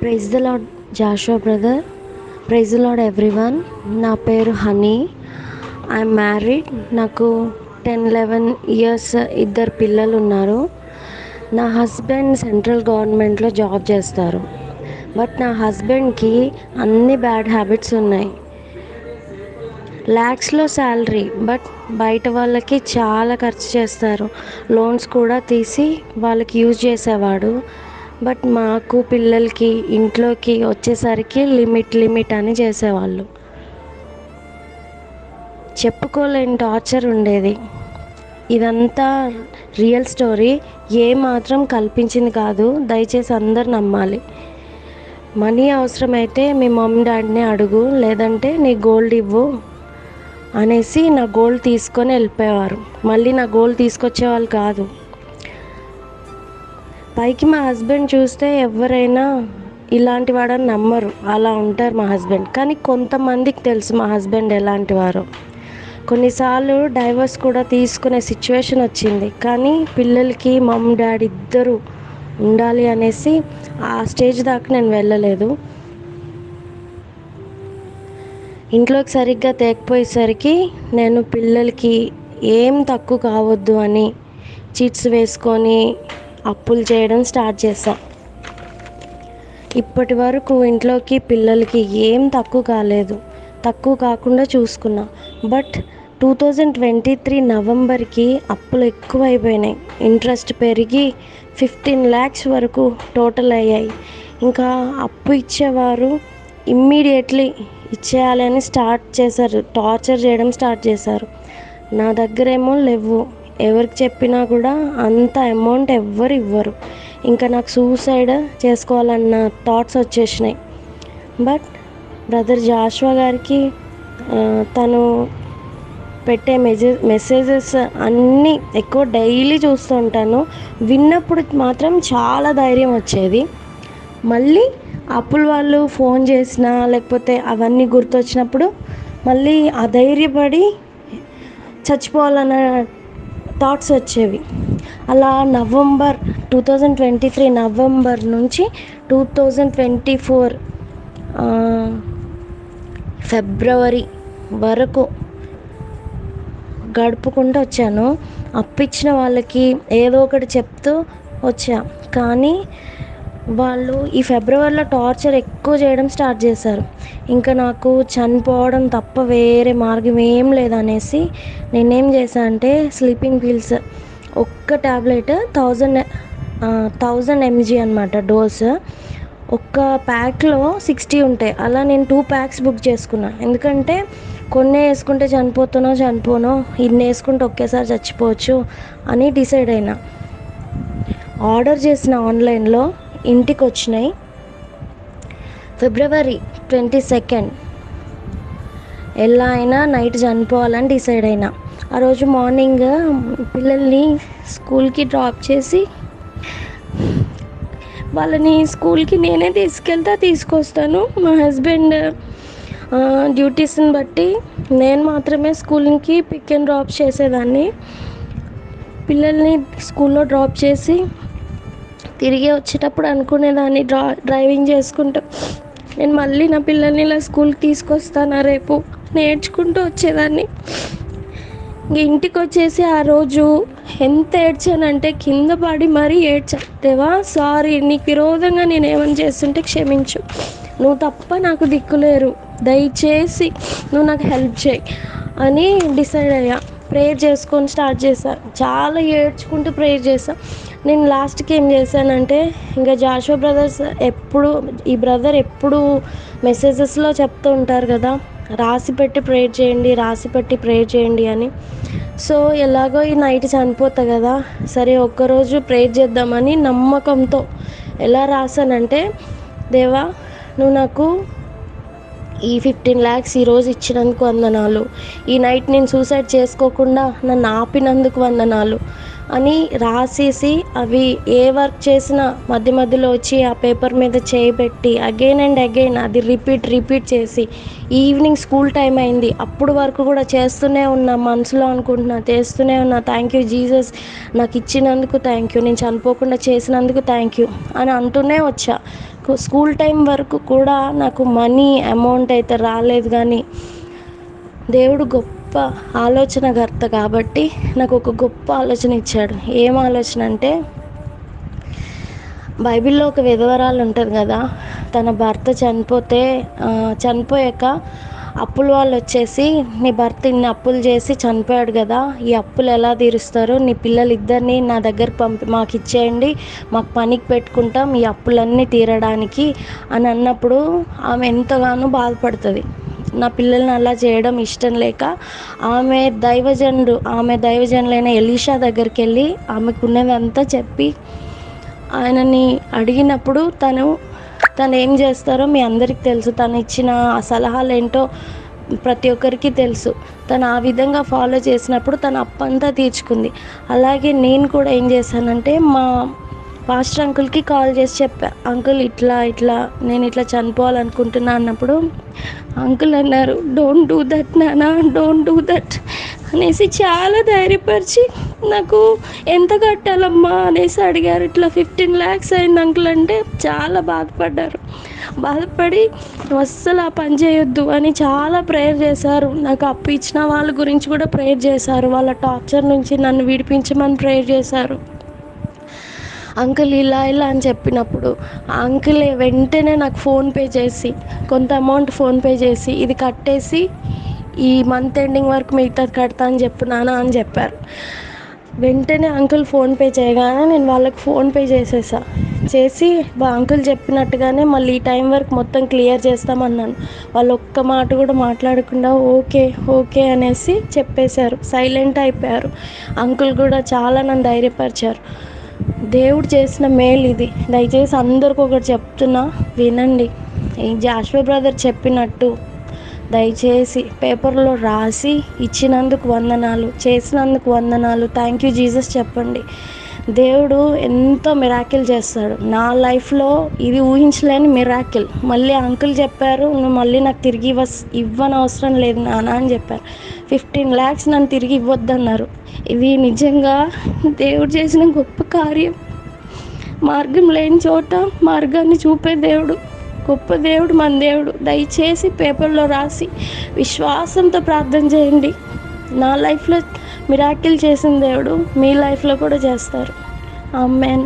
Praise the lord జాషో brother praise the lord everyone నా పేరు Honey. I'm married నాకు ten eleven years ఇద్దరు పిల్లలు ఉన్నారు. నా హస్బెండ్ సెంట్రల్ గవర్నమెంట్లో జాబ్ చేస్తారు. బట్ నా హస్బెండ్కి అన్ని బ్యాడ్ హ్యాబిట్స్ ఉన్నాయి. ల్యాక్స్లో శాలరీ బట్ బయట వాళ్ళకి చాలా ఖర్చు చేస్తారు. లోన్స్ కూడా తీసి వాళ్ళకి యూజ్ చేసేవాడు. బట్ మాకు పిల్లలకి ఇంట్లోకి వచ్చేసరికి లిమిట్ లిమిట్ అని చేసేవాళ్ళు. చెప్పుకోలేని టార్చర్ ఉండేది. ఇదంతా రియల్ స్టోరీ ఏ మాత్రం కల్పించింది కాదు. దయచేసి అందరు నమ్మాలి. మనీ అవసరమైతే మీ మమ్మీ డాడీని అడుగు. లేదంటే నీ గోల్డ్ ఇవ్వు. అనేసి నా గోల్డ్ తీసుకొని వెళ్ళిపోయేవారు. మళ్ళీ నా గోల్డ్ తీసుకొచ్చేవాళ్ళు కాదు. పైకి మా హస్బెండ్ చూస్తే ఎవరైనా ఇలాంటి వాడని నమ్మరు. అలా ఉంటారు మా హస్బెండ్. కానీ కొంతమందికి తెలుసు మా హస్బెండ్ ఎలాంటి వారు. కొన్నిసార్లు డైవర్స్ కూడా తీసుకునే సిచ్యువేషన్ వచ్చింది. కానీ పిల్లలకి మమ్ డాడీ ఇద్దరు ఉండాలి అనేసి ఆ స్టేజ్ దాకా నేను వెళ్ళలేదు. ఇంట్లోకి సరిగ్గా తేకపోయేసరికి నేను పిల్లలకి ఏం తక్కువ కావద్దు అని చిట్స్ వేసుకొని అప్పులు చేయడం స్టార్ట్ చేశా. ఇప్పటి వరకు ఇంట్లోకి పిల్లలకి ఏం తక్కువ కాలేదు. తక్కువ కాకుండా చూసుకున్నా. But two thousand twenty three నవంబర్కి అప్పులు ఎక్కువ అయిపోయినాయి ఇంట్రెస్ట్ పెరిగి ఫిఫ్టీన్ ల్యాక్స్ వరకు టోటల్ అయ్యాయి. ఇంకా అప్పు ఇచ్చేవారు ఇమ్మీడియట్లీ ఇచ్చేయాలని స్టార్ట్ చేశారు. టార్చర్ చేయడం స్టార్ట్ చేశారు. నా దగ్గరేమో లేవు. ఎవరికి చెప్పినా కూడా అంత అమౌంట్ ఎవ్వరు ఇవ్వరు. ఇంకా నాకు సూసైడ్ చేసుకోవాలన్న థాట్స్ వచ్చేసినాయి. బట్ బ్రదర్ జాషువా గారికి తను పెట్టే మెసేజ్ మెసేజెస్ అన్నీ ఎక్కువ డైలీ చూస్తూ ఉంటాను. విన్నప్పుడు మాత్రం చాలా ధైర్యం వచ్చేది. మళ్ళీ అప్పుల వాళ్ళు ఫోన్ చేసినా లేకపోతే అవన్నీ గుర్తొచ్చినప్పుడు మళ్ళీ అధైర్యపడి చచ్చిపోవాలన్న థాట్స్ వచ్చేవి. అలా November two thousand twenty three November నుంచి two thousand twenty four February వరకు గడుపుకుంటూ వచ్చాను. అప్పిచ్చిన వాళ్ళకి ఏదో ఒకటి చెప్తూ వచ్చా. కానీ వాళ్ళు ఈ ఫిబ్రవరిలో టార్చర్ ఎక్కువ చేయడం స్టార్ట్ చేశారు. ఇంకా నాకు చనిపోవడం తప్ప వేరే మార్గం ఏం లేదనేసి నేనేం చేశాను అంటే స్లీపింగ్ పిల్స్ ఒక్క ట్యాబ్లెట్ థౌజండ్ థౌజండ్ ఎంజీ అనమాట డోస్. ఒక్క ప్యాక్లో సిక్స్టీ ఉంటాయి అలా నేను టూ ప్యాక్స్ బుక్ చేసుకున్నా. ఎందుకంటే కొన్ని వేసుకుంటే చనిపోతానో చనిపోనో ఇన్ని వేసుకుంటే ఒకేసారి చచ్చిపోవచ్చు అని డిసైడ్ అయినా. ఆర్డర్ చేసిన ఆన్లైన్లో ఇంటికి వచ్చినాయి ఫిబ్రవరి ట్వంటీ సెకండ్. ఎలా అయినా నైట్ చనిపోవాలని డిసైడ్ అయినా. ఆ రోజు మార్నింగ్ పిల్లల్ని స్కూల్కి డ్రాప్ చేసి వాళ్ళని స్కూల్కి నేనే తీసుకెళ్తా తీసుకొస్తాను. మా హస్బెండ్ డ్యూటీస్ని బట్టి నేను మాత్రమే స్కూల్కి పిక్ అండ్ డ్రాప్ చేసేదాన్ని. పిల్లల్ని స్కూల్లో డ్రాప్ చేసి తిరిగి వచ్చేటప్పుడు అనుకునేదాన్ని డ్రా డ్రైవింగ్ చేసుకుంటూ. నేను మళ్ళీ నా పిల్లల్ని ఇలా స్కూల్కి తీసుకొస్తానా రేపు నేర్చుకుంటూ వచ్చేదాన్ని. ఇంటికి వచ్చేసి ఆ రోజు ఎంత ఏడ్చానంటే కింద పడి మరీ ఏడ్చా. దేవా సారీ నీకు విరోధంగా నేను ఏమని చేస్తుంటే క్షమించు. నువ్వు తప్ప నాకు దిక్కులేరు దయచేసి నువ్వు నాకు హెల్ప్ చేయి అని డిసైడ్ అయ్యా. ప్రేయర్ చేసుకొని స్టార్ట్ చేశా. చాలా ఏడ్చుకుంటూ ప్రేయర్ చేశా. నేను లాస్ట్కి ఏం చేశానంటే ఇంకా జాషువా బ్రదర్స్ ఎప్పుడు ఈ బ్రదర్ ఎప్పుడు మెసేజెస్లో చెప్తూ ఉంటారు కదా రాసి పెట్టి ప్రేయర్ చేయండి రాసి పెట్టి ప్రేయర్ చేయండి అని. సో ఎలాగో ఈ నైట్ చనిపోతా కదా సరే ఒక్కరోజు ప్రేయర్ చేద్దామని నమ్మకంతో ఎలా రాసానంటే దేవా నువ్వు నాకు ఈ ఫిఫ్టీన్ ల్యాక్స్ ఈరోజు ఇచ్చినందుకు వందనాలు. ఈ నైట్ నేను సూసైడ్ చేసుకోకుండా నన్ను ఆపినందుకు వందనాలు. అని రాసేసి అవి ఏ వర్క్ చేసినా మధ్య మధ్యలో వచ్చి ఆ పేపర్ మీద చేయబెట్టి అగైన్ అండ్ అగైన్ అది రిపీట్ రిపీట్ చేసి ఈవినింగ్ స్కూల్ టైం అయింది. అప్పుడు వరకు కూడా చేస్తూనే ఉన్నా మనసులో అనుకుంటున్నా చేస్తూనే ఉన్నా థ్యాంక్ యూ జీసస్ నాకు ఇచ్చినందుకు థ్యాంక్ యూ నేను చనిపోకుండా చేసినందుకు థ్యాంక్ యూ అని అంటూనే వచ్చా. స్కూల్ టైం వరకు కూడా నాకు మనీ అమౌంట్ అయితే రాలేదు కానీ దేవుడు గొప్ప గొప్ప ఆలోచనకర్త కాబట్టి నాకు ఒక గొప్ప ఆలోచన ఇచ్చాడు. ఏం ఆలోచన అంటే బైబిల్లో ఒక విధవరాలు ఉంటుంది కదా తన భర్త చనిపోతే చనిపోయాక అప్పుల వాళ్ళు వచ్చేసి నీ భర్త ఇన్ని అప్పులు చేసి చనిపోయాడు కదా ఈ అప్పులు ఎలా తీరుస్తారు నీ పిల్లలు ఇద్దరిని నా దగ్గరకు పంపి మాకు ఇచ్చేయండి మాకు పనికి పెట్టుకుంటాం ఈ అప్పులన్నీ తీరడానికి అని అన్నప్పుడు ఆమె ఎంతగానో బాధపడుతుంది. నా పిల్లల్ని అలా చేయడం ఇష్టం లేక ఆమె దైవజనుడు ఆమె దైవజనులైన ఎలీషా దగ్గరికి వెళ్ళి ఆమెకున్నదంతా చెప్పి ఆయనని అడిగినప్పుడు తను తను ఏం చేస్తారో మీ అందరికి తెలుసు. తను ఇచ్చిన ఆ సలహాలు ఏంటో ప్రతి ఒక్కరికి తెలుసు. తను ఆ విధంగా ఫాలో చేసినప్పుడు తన అప్పంతా తీర్చుకుంది. అలాగే నేను కూడా ఏం చేశానంటే మా పాస్టర్ అంకుల్కి కాల్ చేసి చెప్పా అంకుల్ ఇట్లా ఇట్లా నేను ఇట్లా చనిపోవాలనుకుంటున్నా అన్నప్పుడు అంకుల్ అన్నారు డోంట్ డూ దట్ నానా డోంట్ డూ దట్ అనేసి చాలా ధైర్యపరిచి నాకు ఎంత కట్టాలమ్మా అనేసి అడిగారు. ఇట్లా ఫిఫ్టీన్ ల్యాక్స్ అయింది అంకుల్ అంటే చాలా బాధపడ్డారు. బాధపడి అస్సలు ఆ పని చేయొద్దు అని చాలా ప్రేయర్ చేశారు. నాకు అప్పు ఇచ్చిన వాళ్ళ గురించి కూడా ప్రేయర్ చేశారు. వాళ్ళ టార్చర్ నుంచి నన్ను విడిపించమని ప్రేయర్ చేశారు. అంకుల్ ఇలా ఇలా అని చెప్పినప్పుడు ఆ అంకుల్ వెంటనే నాకు ఫోన్పే చేసి కొంత అమౌంట్ ఫోన్పే చేసి ఇది కట్టేసి ఈ మంత్ ఎండింగ్ వరకు మిగతాది కడతా అని చెప్పు అని చెప్పారు. వెంటనే అంకుల్ ఫోన్పే చేయగానే నేను వాళ్ళకి ఫోన్పే చేసేసా. చేసి అంకుల్ చెప్పినట్టుగానే మళ్ళీ ఈ టైం వరకు మొత్తం క్లియర్ చేస్తామన్నాను. వాళ్ళు ఒక్క మాట కూడా మాట్లాడకుండా ఓకే ఓకే అనేసి చెప్పేశారు. సైలెంట్ అయిపోయారు. అంకుల్ కూడా చాలా నన్ను ధైర్యపరిచారు. దేవుడు చేసిన మేలు ఇది. దయచేసి అందరికి ఒకటి చెప్తున్నా వినండి. ఈ జాషువా బ్రదర్ చెప్పినట్టు దయచేసి పేపర్లో రాసి ఇచ్చినందుకు వందనాలు చేసినందుకు వందనాలు. థ్యాంక్ యూ జీసస్ చెప్పండి. దేవుడు ఎంతో మిరాకిల్ చేస్తాడు. నా లైఫ్లో ఇది ఊహించలేని మిరాకిల్ మళ్ళీ అంకుల్ చెప్పారు నువ్వు మళ్ళీ నాకు తిరిగి ఇవ్వస్ ఇవ్వని అవసరం లేదు నాన్న అని చెప్పారు. ఫిఫ్టీన్ ల్యాక్స్ నన్ను తిరిగి ఇవ్వద్దన్నారు. ఇది నిజంగా దేవుడు చేసిన గొప్ప కార్యం. మార్గం లేని చోట మార్గాన్ని చూపే దేవుడు. గొప్ప దేవుడు మన దేవుడు. దయచేసి పేపర్లో రాసి విశ్వాసంతో ప్రార్థన చేయండి. నా లైఫ్లో మిరాకిల్ చేసిన దేవుడు మీ లైఫ్లో కూడా చేస్తారు. ఆమెన్.